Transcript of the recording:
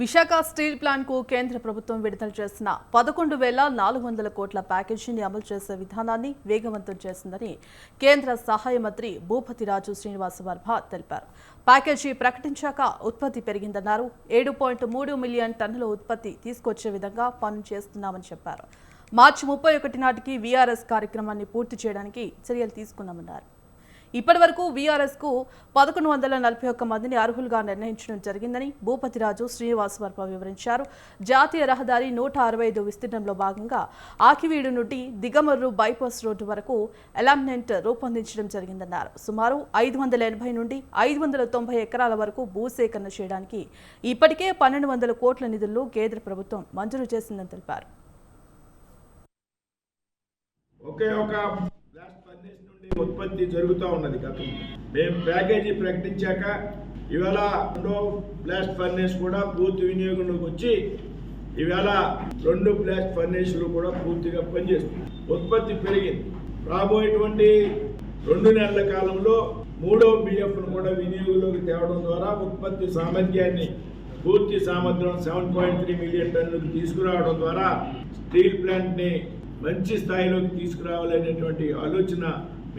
Visakha steel ప్లాంట్కు కేంద్ర ప్రభుత్వం విడుదల చేసిన పదకొండు వేల నాలుగు వందల కోట్ల ప్యాకేజీని అమలు చేసే విధానాన్ని వేగవంతం చేసిందని కేంద్ర సహాయ మంత్రి భూపతిరాజు శ్రీనివాస వర్మ తెలిపారు. ప్యాకేజీ ప్రకటించాక ఉత్పత్తి పెరిగిందన్నారు. ఏడు పాయింట్ మూడు మిలియన్ టన్నుల ఉత్పత్తి తీసుకొచ్చే విధంగా పనులు చేస్తున్నామని చెప్పారు. మార్చి ముప్పై ఒకటి నాటికి వీఆర్ఎస్ కార్యక్రమాన్ని పూర్తి చేయడానికి చర్యలు తీసుకున్నామన్నారు. ఇప్పటి వరకు వీఆర్ఎస్కు పదకొండు వందల నలభై ఒక్క మందిని అర్హులుగా నిర్ణయించడం జరిగిందని భూపతిరాజు శ్రీనివాస్ వర్మ వివరించారు. జాతీయ రహదారి నూట అరవై ఐదు విస్తీర్ణంలో భాగంగా ఆకివీడు నుండి దిగమర్రు బైపాస్ రోడ్డు వరకు ఎలామ్నెంట్ రూపొందించడం జరిగిందన్నారు. సుమారు ఐదు వందల ఎనభై నుండి ఐదు వందల తొంభై ఎకరాల వరకు భూసేకరణ చేయడానికి ఇప్పటికే పన్నెండు వందల కోట్ల నిధులు కేంద్ర ప్రభుత్వం మంజూరు చేసిందని తెలిపారు. ఒకే ఒక ఉత్పత్తి జరుగుతూ ఉన్నది గతంలో మేము ప్యాకేజీ ప్రకటించాక ఇవాళ రెండో బ్లాస్ట్ ఫర్నేస్ కూడా పూర్తి వినియోగంలోకి వచ్చి ఇవాళ రెండు బ్లాస్ట్ ఫర్నేసులు కూడా పూర్తిగా పనిచేస్తుంది ఉత్పత్తి పెరిగింది. రాబోయేటువంటి రెండు నెలల కాలంలో మూడో బిఎఫ్ను కూడా వినియోగంలోకి తేవడం ద్వారా ఉత్పత్తి సామర్థ్యాన్ని పూర్తి సామర్థ్యం సెవెన్ పాయింట్ త్రీ మిలియన్ టన్నులకు తీసుకురావడం ద్వారా స్టీల్ ప్లాంట్ని మంచి స్థాయిలోకి తీసుకురావాలనేటువంటి ఆలోచన